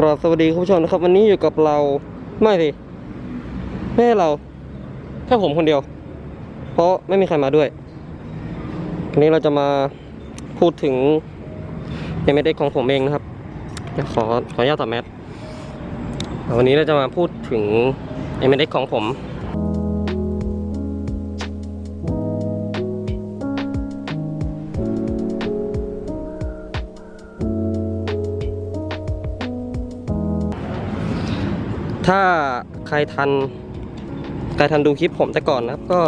กราบสวัสดีคุณผู้ชมนะครับ วันนี้อยู่กับเราไม่สิไม่ใช่เราแค่ผมคนเดียว เพราะไม่มีใครมาด้วยวันนี้เราจะมาพูดถึงเอเมเด็กของผมเองนะครับ ขอขออนุญาตตัดแมสวันนี้เราจะมาพูดถึงเอเมเด็กของผม ถ้าใครทันใครทันดูคลิปผมแต่ก่อนนะครับ ก็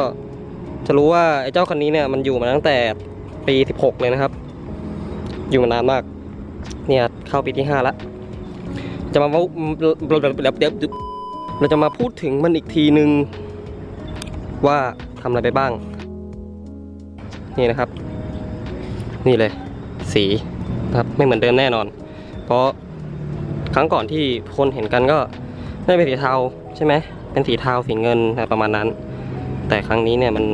จะรู้ว่าไอ้เจ้าคันนี้เนี่ยมันอยู่มาตั้งแต่ปี 16 เลยนะครับ อยู่มานานมาก เนี่ยเข้าปีที่ 5 แล้ว จะมาว่าเดี๋ยวเดี๋ยวเราจะมาพูดถึงมันอีกทีนึง ว่าทำอะไรไปบ้าง นี่นะครับ นี่เลย สีครับไม่เหมือนเดิมแน่นอน เพราะครั้งก่อนที่คนเห็นกันก็ น่าเป็นสีเทาใช่ไหมเป็นสีเทาสีเงินนะประมาณนั้น แต่ครั้งนี้เนี่ยมัน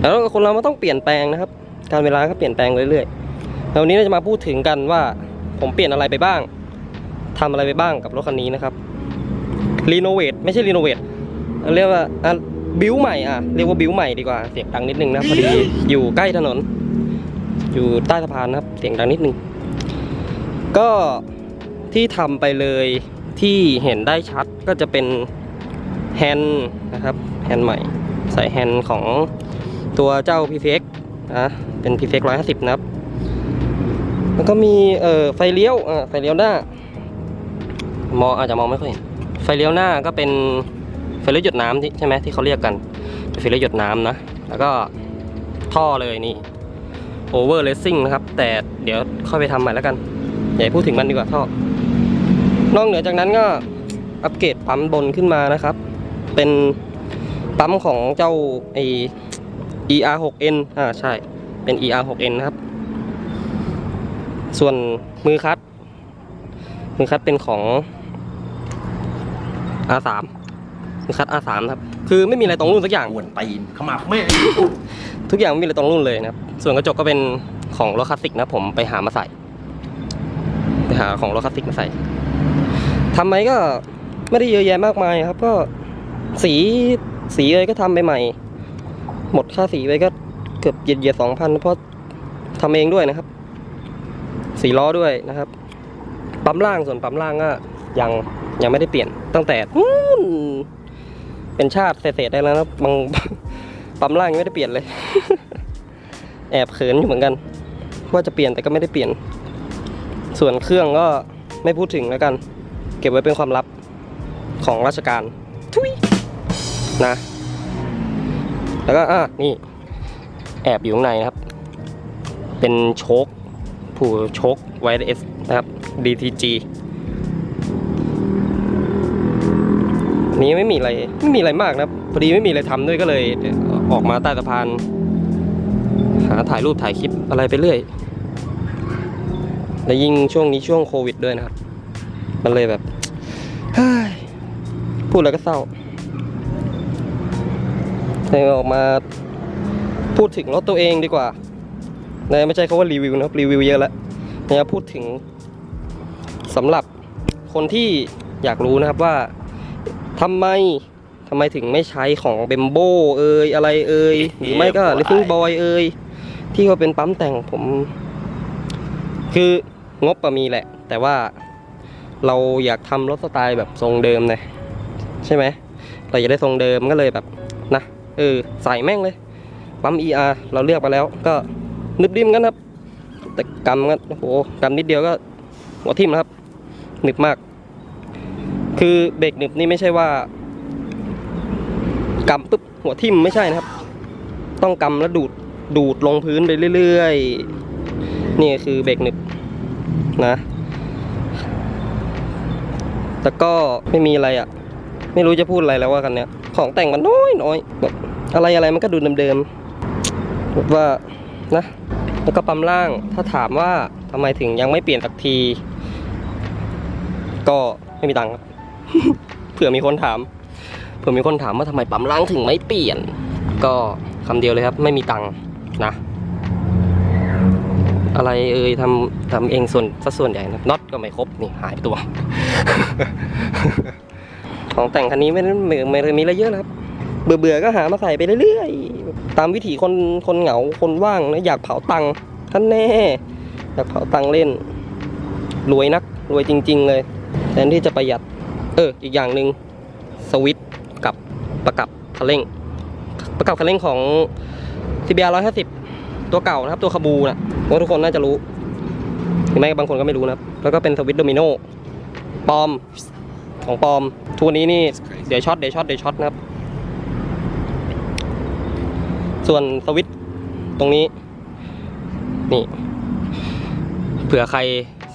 แล้วคนเรามันต้องเปลี่ยนแปลงนะครับ การเวลาก็เปลี่ยนแปลงเรื่อยๆแล้ววันนี้เราจะมาพูดถึงกันว่าผมเปลี่ยนอะไรไปบ้างทำอะไรไปบ้างกับรถคันนี้นะครับรีโนเวทไม่ใช่รีโนเวทเรียกว่าบิวใหม่อะเรียกว่าบิวใหม่ดีกว่าเสียงดังนิดนึงนะพอดีอยู่ใกล้ถนน อยู่ใต้สะพานนะครับ เสียงดังนิดนึง ก็ที่ทำไปเลย ที่เห็นได้ชัดก็จะเป็นแฮนด์นะครับแฮนด์ใหม่ ใส่แฮนด์ของตัวเจ้า PCX นะเป็น PCX 150 นะครับ แล้วก็มีเอ่อไฟเลี้ยวอ่าไฟเลี้ยวหน้ามองอาจจะมองไม่ค่อยเห็นไฟเลี้ยวหน้าก็เป็นไฟเลี้ยวหยดน้ำที่ใช่ไหมที่เขาเรียกกันเป็นไฟเลี้ยวหยดน้ำนะ แล้วก็ท่อเลยนี่ over racing นะครับ แต่เดี๋ยวค่อยไปทำใหม่แล้วกันอย่าพูดถึงมันดีกว่าท่อ นอกเหนือจากนั้นก็อัปเกรดปั๊มบนขึ้นมานะครับ เป็นปั๊มของเจ้าไอ ER6N อ่าใช่เป็น ER6N นะครับ ส่วนมือคัด มือคัดเป็นของ R3 มือคัด R3 ครับ คือไม่มีอะไรตรงรุ่นสักอย่างอ้วนตีนขมับแม่ทุกอย่างไม่มีอะไรตรงรุ่นเลยนะครับ ส่วนกระจกก็เป็นของรถคลาสสิกนะผมไปหามาใส่ ไปหาของรถคลาสสิกมาใส่ ทำไหมก็ไม่ได้เยอะแยะมากมายครับ ก็สีสีเลยก็ทำไปใหม่หมดค่าสีไปก็เกือบเหยียดเยียดสองพันเพราะทำเองด้วยนะครับ สีล้อด้วยนะครับปั๊มล่างส่วนปั๊มล่างก็ยังยังไม่ได้เปลี่ยนตั้งแต่เป็นชาติเศษๆได้แล้วนะบางปั๊มล่างยังไม่ได้เปลี่ยนเลย แอบเขินอยู่เหมือนกัน ว่าจะเปลี่ยนแต่ก็ไม่ได้เปลี่ยน ส่วนเครื่องก็ไม่พูดถึงแล้วกัน เก็บไว้เป็นความลับของราชการทุยนะ แล้วก็อะนี่ แอบอยู่ข้างในนะครับ เป็นโชคผู้โชคไวเอสนะครับ DTG อันนี้ไม่มีอะไรไม่มีอะไรมากนะครับพอดีไม่มีอะไรทำด้วยก็เลยออกมาใต้สะพาน หาถ่ายรูปถ่ายคลิปอะไรไปเรื่อย และยิ่งช่วงนี้ช่วงโควิดด้วยนะครับ มันเลยแบบเฮ้ยพูดแล้วก็เศร้าเลยออกมาพูดถึงรถตัวเองดีกว่านะไม่ใช่คาว่ารีวิวนะครับรีวิวเยอะแล้วเนี่ยพูดถึงสำหรับคนที่อยากรู้นะครับว่าทำไมทำไมถึงไม่ใช้ของเบมโบเอ่ยอะไรเอ่ยหรือไม่ก็ l ิ t ิ n g Boy เอ่ยที่เขาเป็นปั๊มแต่งผม คืองบก็มีแหละ แต่ว่า เราอยากทำรถสไตล์แบบทรงเดิมนะใช่ไหมเราอยากได้ทรงเดิมก็เลยแบบนะเออใส่แม่งเลยปั๊ม ER เราเลือกไปแล้วก็นึบดิ้มกันครับ แต่กำกันโอ้โหกำนิดเดียวก็หัวทิ่มครับหนึบมาก คือเบรกหนึบนี่ไม่ใช่ว่ากำปุ๊บหัวทิ่มไม่ใช่นะครับ ต้องกำแล้วดูดดูดลงพื้นไปเรื่อยๆนี่คือเบรกหนึบนะ แต่ก็ไม่มีอะไรอะ่ะ ไม่รู้จะพูดอะไรแล้วว่ากันเนี้ยของแต่งมันน้อยน้อยแบบอะไรอะไรมันก็ดูเดิมๆแบบว่านะแล้วก็ปั๊มล่างถ้าถามว่าทำไมถึงยังไม่เปลี่ยนสักที ก็ไม่มีตังค์ครับเผื่อมีคนถามเผื่อมีคนถามว่าทำไมปั๊มล่างถึงไม่เปลี่ยน ก็คำเดียวเลยครับ ไม่มีตังค์นะ อะไรเอ่ยทำทำเองส่วนสัส่วนใหญ่นะน็อตก็ไม่ครบนี่หายตัว ของแต่งคันนี้ไม่ได้ไม่ไม่ได้มีอะไรเยอะนะครับเบื่อเบื่อก็หามาใส่ไปเรื่อยๆตามวิถีคนคนเหงาคนว่างนะอยากเผาตังค์ท่านแน่อยากเผาตังค์เล่น รวยนักรวยจริง ๆ เลยแทนที่จะประหยัด เออ อีกอย่างหนึ่งสวิตกับประกับคันเร่ง ประกับคันเร่งของ CBR 150 ตัวเก่านะครับ ตัวคาบูนะว่าทุกคนน่าจะรู้หรือไม่บางคนก็ไม่รู้นะครับ แล้วก็เป็นสวิตโดมิโนปอมของปอมทัวนี้นี่เดี๋ยวช็อตเดี๋ยวช็อตเดี๋ยวช็อตนะครับ ส่วนสวิตตรงนี้ นี่ เผื่อใคร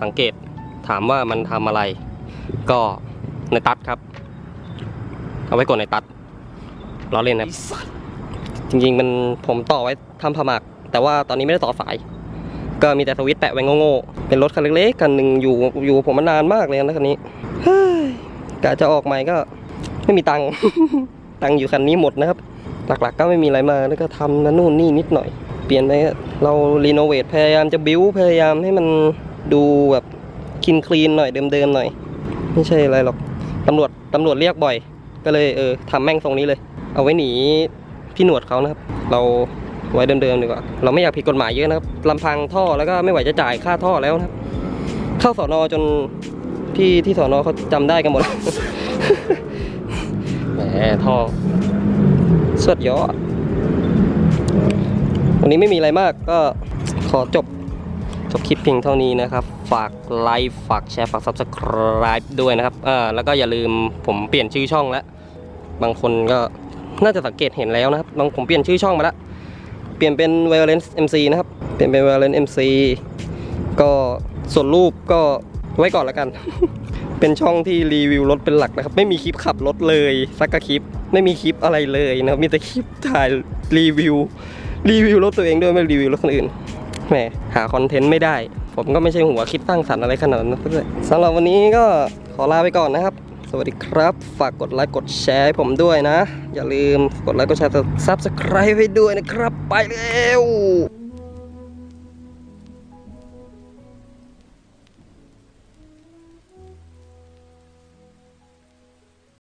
สังเกตถามว่ามันทำอะไร ก็ในตัดครับ เอาไว้กดในตัดล้อเล่นนะครับ จริงๆมันผมต่อไว้ทำผมัก แต่ว่าตอนนี้ไม่ได้ต่อสาย ก็มีแต่สวิตช์แปะไว้โง่ๆเป็นรถคันเล็กๆคันหนึ่งอยู่อยู่ผมมานานมากเลยนะคันนี้กะจะออกใหม่ก็ไม่มีตังค์ตังค์อยู่คันนี้หมดนะครับ หลักๆก็ไม่มีอะไรมาแล้วก็ทำนั่นนู่นนี่นิดหน่อย เปลี่ยนไปเรารีโนเวทพยายามจะบิ้วพยายามให้มันดูแบบคินคลีนหน่อยเดิมๆหน่อย ไม่ใช่อะไรหรอกตำรวจตำรวจเรียกบ่อย ก็เลยเออทำแม่งทรงนี้เลย เอาไว้หนีพี่หนวดเขานะครับ เรา ไว้เดิมๆดีกว่า เราไม่อยากผิดกฎหมายเยอะนะครับลำพังท่อแล้วก็ไม่ไหวจะจ่ายค่าท่อแล้วนะครับเข้าสอนอจนพี่ที่สอนอเขาจำได้กันหมด แหมท่อสุดยอดวันนี้ไม่มีอะไรมากก็ขอจบจบคลิปเพียงเท่านี้นะครับ ฝากไลค์ฝากแชร์ฝาก subscribe ด้วยนะครับเออแล้วก็อย่าลืมผมเปลี่ยนชื่อช่องแล้ว บางคนก็น่าจะสังเกตเห็นแล้วนะครับ บางผมเปลี่ยนชื่อช่องมาแล้ว เปลี่ยนเป็น Violence MC นะครับ เปลี่ยนเป็น Violence MC ก็ส่วนรูปก็ไว้ก่อนแล้วกัน เป็นช่องที่รีวิวรถเป็นหลักนะครับ ไม่มีคลิปขับรถเลยสักกะคลิป ไม่มีคลิปอะไรเลยนะครับมีแต่คลิปถ่ายรีวิว รีวิวรถตัวเองด้วยไม่รีวิวรถคนอื่น แหมหาคอนเทนต์ไม่ได้ ผมก็ไม่ใช่หัวคิดสร้างสรรค์อะไรขนาดนั้นด้วยสำหรับวันนี้ก็ขอลาไปก่อนนะครับ สวัสดีครับ ฝากกดไลค์กดแชร์ให้ผมด้วยนะ อย่าลืมกดไลค์กดแชร์ซับสไคร b e ให้ด้วยนะครับ ไปเร็ว